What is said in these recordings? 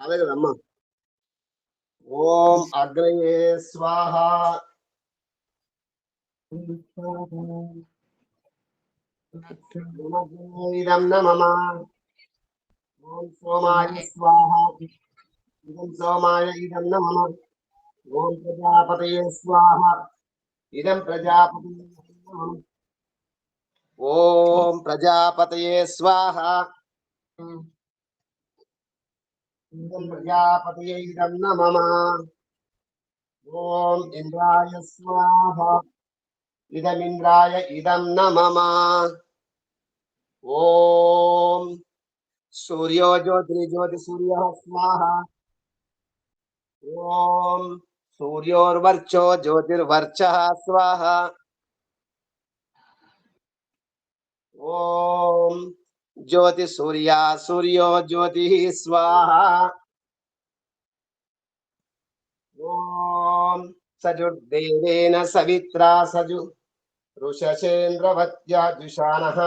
అదే కదమ్మా. ఓం అగ్నయే స్వాహ. ఇదం నమమ. ఓం సోమాయ స్వాహ. ఇదం సోమాయ ఇదం నమమ. ఓం ప్రజాపతయే స్వాహ. ఇదం ప్రజాపతయే ఓం ప్రజాపతయే స్వాహ. ఇదం ప్రజాపతయే ఇదం నమమ ఓం ఇంద్రాయ స్వాహ. ఇదమింద్రాయ ఇదం నమమ ఓం సూర్యో జ్యోతి జ్యోతి సూర్య స్వాహ. ఓం సూర్యోర్వర్చో జ్యోతిర్వర్చ స్వాహ ఓం జ్యోతి సూర్య సూర్యో జ్యోతి స్వాహ ఓం సజుర్దేవేన సవిత్రా సజు ఋషసేంద్రవత్యా జుషానః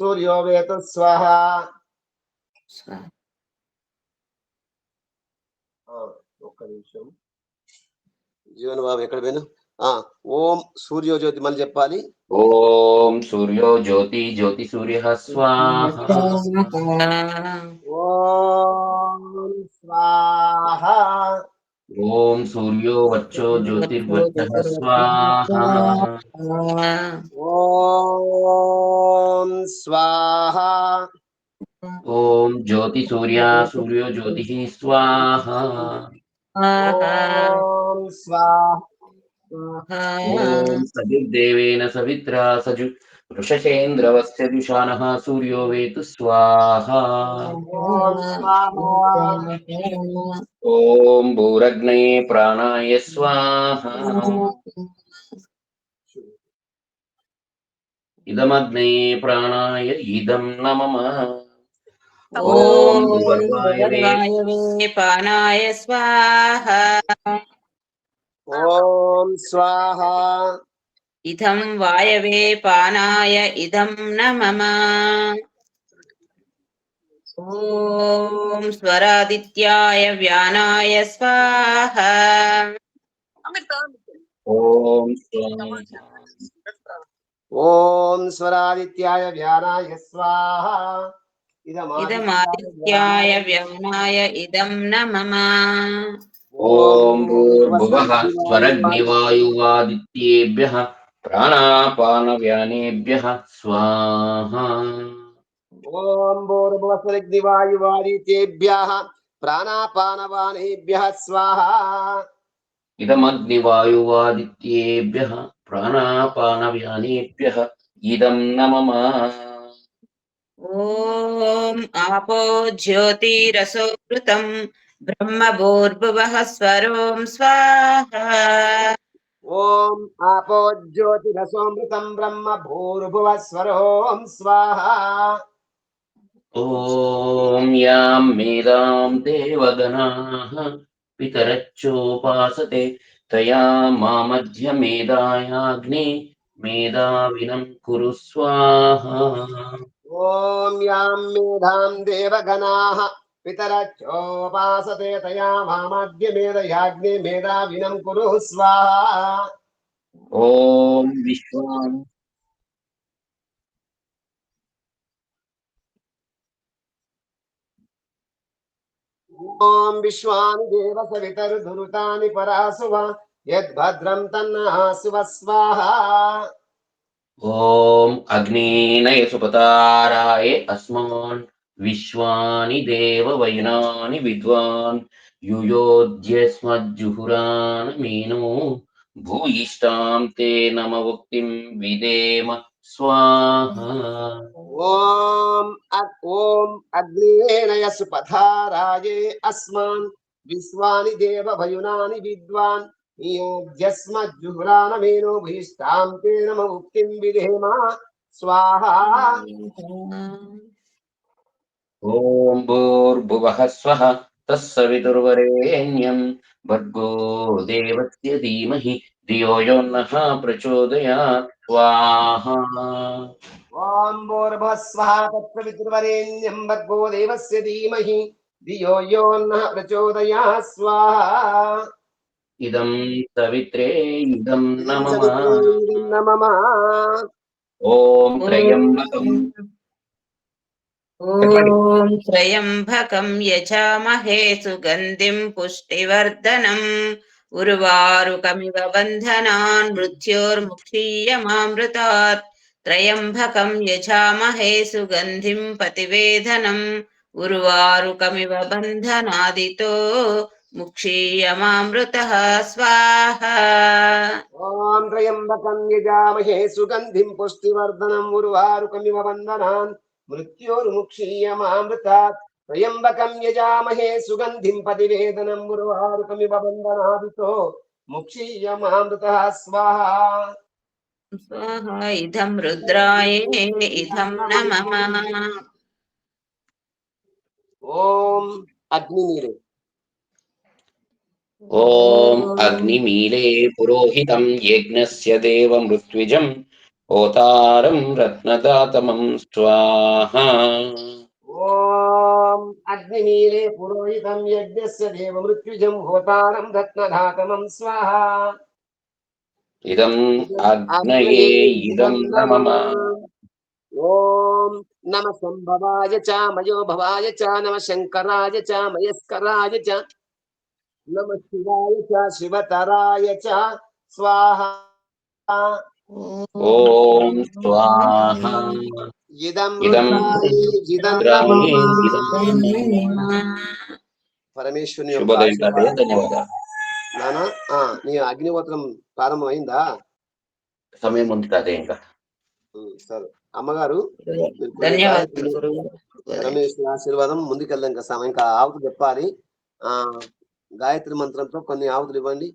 సూర్యో వేతు స్వహ ఆ, ఒక్క నిమిషం జీవన్ బాబు ఎక్కడ పోయినా ఆ, ఓం సూర్యో జ్యోతి మళ్ళీ చెప్పాలి. ఓం సూర్యో జ్యోతి జ్యోతి సూర్య స్వాహ ఓం స్వాహ. ఓం సూర్యో వచ్చో జ్యోతిర్వచ్చ స్వాహ ఓం స్వాహ. ఓం జ్యోతి సూర్య సూర్యో జ్యోతి స్వాహ. ఓం స్వాహ. ఓం సవిర్దేవేన సవిత్రా సజు వృషసేంద్రవస్య దుషానః సూర్యో వేతు స్వాహ. ఓం స్వాహ. భూరగ్నయే ప్రాణాయ స్వాహ. ఇదమగ్నయే ప్రాణాయ ఇదం నమమ ఓం భూగర్భాయవే వాయవే పానాయ స్వాహ ఓం స్వాహ. ఇదం వాయవే పానాయ ఇదం నమమ. ఓం స్వరాదిత్యాయ వ్యానాయ స్వాహ. ఓం స్వాహ. ఓం స్వరాదిత్యాయ వ్యానాయ స్వాహ. ఇదమాదిత్యాయ వ్యానాయ ఇదం నమమ ఓం భూర్భువః స్వరగ్నివాయువాదిత్యేభ్యः ప్రాణాపానవ్యానేభ్యः స్వాహ ఓం భూర్భువస్వరిగ్నివాయువాదితేభ్యः ప్రాణాపానవానేభ్యः స్వాహ ఇదమగ్నివాయువాదిత్యేభ్యः ప్రాణాపానవ్యానేభ్యः ఇదం నమమ ఓం ब्रह्मभूर्भुवः स्वरों स्वाहा। ॐ आपो ज्योतिरसोऽमृतं ब्रह्म भूर्भुवः स्वरों स्वाहा। ॐ यां मेधां देवगणाः पितरच्चोपासते। तया मामध्य मेधायाग्ने मेधाविनं कुरु स्वाहा। ॐ यां मेधां देवगणाः పితరచ్చోపాసతే తయా మామాద్య మేధయాగ్నే మేధావినం కురు స్వాహ ఓం విశ్వాన్ ఓం విశ్వాని దేవ సవితరుధురుతాని పరాసువ యద్భద్రం తన్నాసువ స్వాహ ఓం అగ్నేనయ సుపతారాయ అస్మాన్ विश्वानि देववयनानि विद्वान्। युयोज्यस्मज्जुहुरान् मीनो। भूयिष्ठां ते नमवुक्तिं विदेम स्वाहा। अस्मान्। विश्वानि देववयुनानि विद्वान्। भूयिष्ठां ते स्वाहा। ఓం భూర్భువః స్వః తస్సవితుర్వరేణ్యం భర్గో దేవస్య ధీమహి ధియో యో నః ప్రచోదయాత్ స్వాహా ఓం భూర్భువస్వః తత్సవితుర్వరేణ్యం భర్గో దేవస్య ధీమహి ధియో యో నః ప్రచోదయాత్ స్వాహా ఇదం సవిత్రే ఇదం నమః నమః ఓం త్రయంబకం ॐ त्र्यम्भकं यजामहे सुगन्धिं पुष्टिवर्धनम्। उर्वारुकमिव बन्धनान् मृत्योर्मुक्षीयमामृतात्। त्रयम्भकं यजामहे सुगन्धिं पतिवेधनम् उर्वारुकमिव बन्धनादितो मुक्षीयमामृतः स्वाहा। ॐ यजामहे सुगन्धिं पुष्टिवर्धनम् उर्वारुकमिव बन्धनान्। మృత్యోర్ముక్షీయమామృతాత్ త్రయంబకం యజామహే సుగంధిం పతివేదనం ఉర్వారుకమివ వందనాదితో ముక్షీయమామృత స్వాహా స్వాహ ఇదం రుద్రాయ ఇదం నమః ఓం అగ్ని నీరు ఓం అగ్నిమీలే పురోహితం యజ్ఞస్య హోతారం రత్నదాతమం స్వాహా. ఓం అగ్నిమీలే పురోహితం యజ్ఞస్య దేవ మృత్యుజం హోతారం రత్నధాతమం స్వాహా. ఇదం అగ్నయే ఇదం నమమ ఓం నమ సంభవాయ చ మయో భవాయ చ నమ శంకరాయ చ మయస్కరాయ చ నమ శివాయ చ శివతరాయ చ స్వాహ. ఓం స్వాహా. పరమేశ్వరుని నానా ఆ, నీ అగ్నిహోత్రం ప్రారంభమైందా? సమయం ఉంది ఇంకా. సరే. అమ్మగారు పరమేశ్వర ఆశీర్వాదం ముందుకెళ్దాం ఇంకా సమయం ఇంకా ఆవులు చెప్పాలి. ఆ గాయత్రి మంత్రంతో కొన్ని ఆవుతులు ఇవ్వండి.